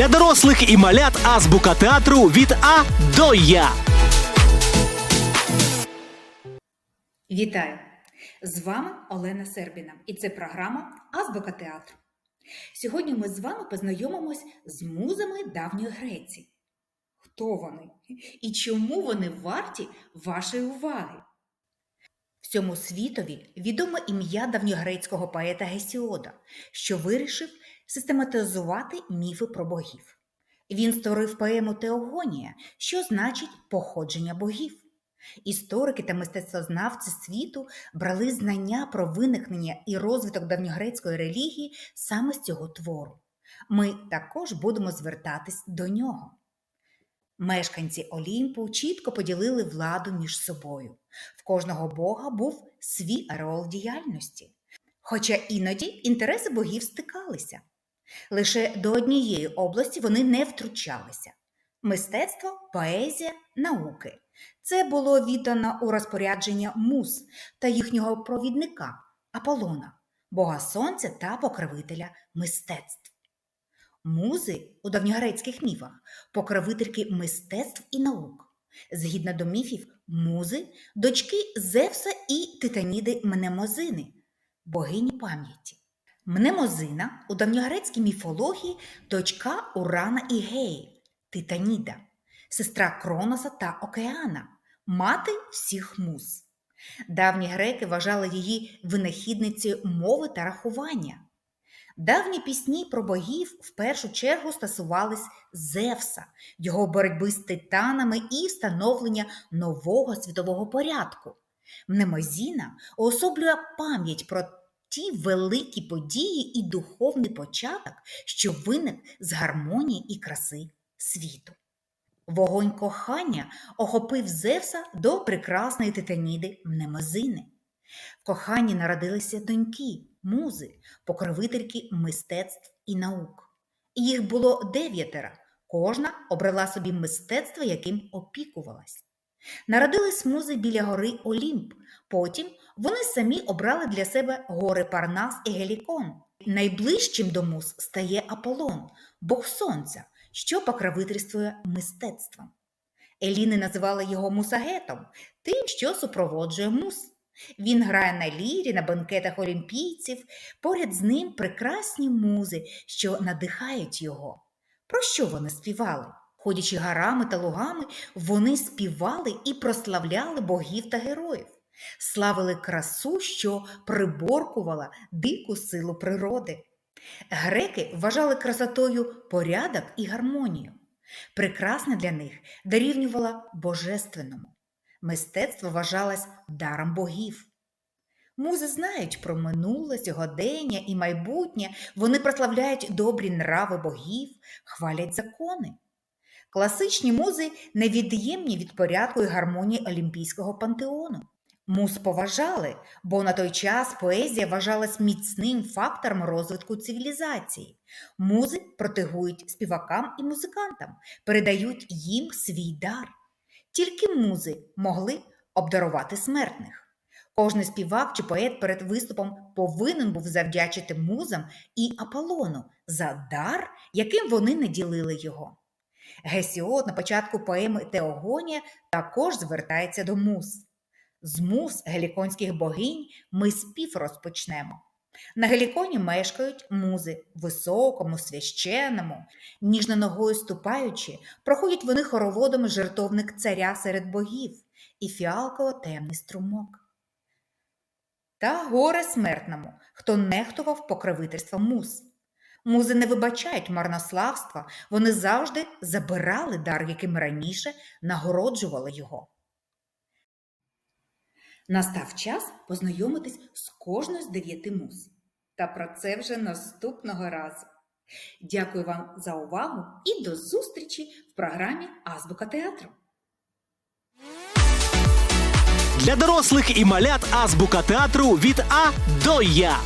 Для дорослих і малят азбука театру від А до Я. Вітаю! З вами Олена Сербіна і це програма Азбука театру. Сьогодні ми з вами познайомимось з музами давньої Греції. Хто вони і чому вони варті вашої уваги? Всьому світові відоме ім'я давньогрецького поета Гесіода, що вирішив систематизувати міфи про богів. Він створив поему Теогонія, що значить походження богів. Історики та мистецтвознавці світу брали знання про виникнення і розвиток давньогрецької релігії саме з цього твору. Ми також будемо звертатись до нього. Мешканці Олімпу чітко поділили владу між собою. В кожного бога був свій ареол діяльності. Хоча іноді інтереси богів стикалися. Лише до однієї області вони не втручалися мистецтво, поезія, науки. Це було віддано у розпорядження муз та їхнього провідника Аполлона, бога сонця та покровителя мистецтв. Музи у давньогрецьких міфах покровительки мистецтв і наук. Згідно до міфів, музи дочки Зевса і Титаніди Мнемозини, богині пам'яті. Мнемозина у давньогрецькій міфології дочка Урана і Геї, Титаніда, сестра Кроноса та Океана, мати всіх муз. Давні греки вважали її винахідницею мови та рахування. Давні пісні про богів в першу чергу стосувались Зевса, його боротьби з титанами і встановлення нового світового порядку. Мнемозіна уособлює пам'ять про ті великі події і духовний початок, що виник з гармонії і краси світу. Вогонь кохання охопив Зевса до прекрасної титаніди Мнемозини. В коханні народилися доньки, музи, покровительки мистецтв і наук. Їх було дев'ятеро, кожна обрала собі мистецтво, яким опікувалась. Народились музи біля гори Олімп, потім вони самі обрали для себе гори Парнас і Гелікон. Найближчим до муз стає Аполлон, бог сонця, що покровительствує мистецтвом. Еліни називали його мусагетом, тим, що супроводжує мус. Він грає на лірі, на банкетах олімпійців, поряд з ним прекрасні музи, що надихають його. Про що вони співали? Ходячи гарами та лугами, вони співали і прославляли богів та героїв, славили красу, що приборкувала дику силу природи. Греки вважали красотою порядок і гармонію. Прекрасне для них дорівнювало божественному. Мистецтво вважалось даром богів. Музи знають про минуле, сьогодення і майбутнє, вони прославляють добрі нрави богів, хвалять закони. Класичні музи невід'ємні від порядку і гармонії Олімпійського пантеону. Муз поважали, бо на той час поезія вважалась міцним фактором розвитку цивілізації. Музи протигують співакам і музикантам, передають їм свій дар. Тільки музи могли обдарувати смертних. Кожний співак чи поет перед виступом повинен був завдячити музам і Аполлону за дар, яким вони не ділили його. Гесіод на початку поеми Теогонія також звертається до муз. З муз геліконських богинь ми спів розпочнемо. На Геліконі мешкають музи, високому, священному, ніжно ногою ступаючи, проходять вони хороводом жертовник царя серед богів і фіалково темний струмок. Та горе смертному, хто нехтував покровительством муз. Музи не вибачають марнославства, вони завжди забирали дар, яким раніше нагороджували його. Настав час познайомитись з кожною з дев'яти муз. Та про це вже наступного разу. Дякую вам за увагу і до зустрічі в програмі Азбука театру. Для дорослих і малят азбука театру від А до Я.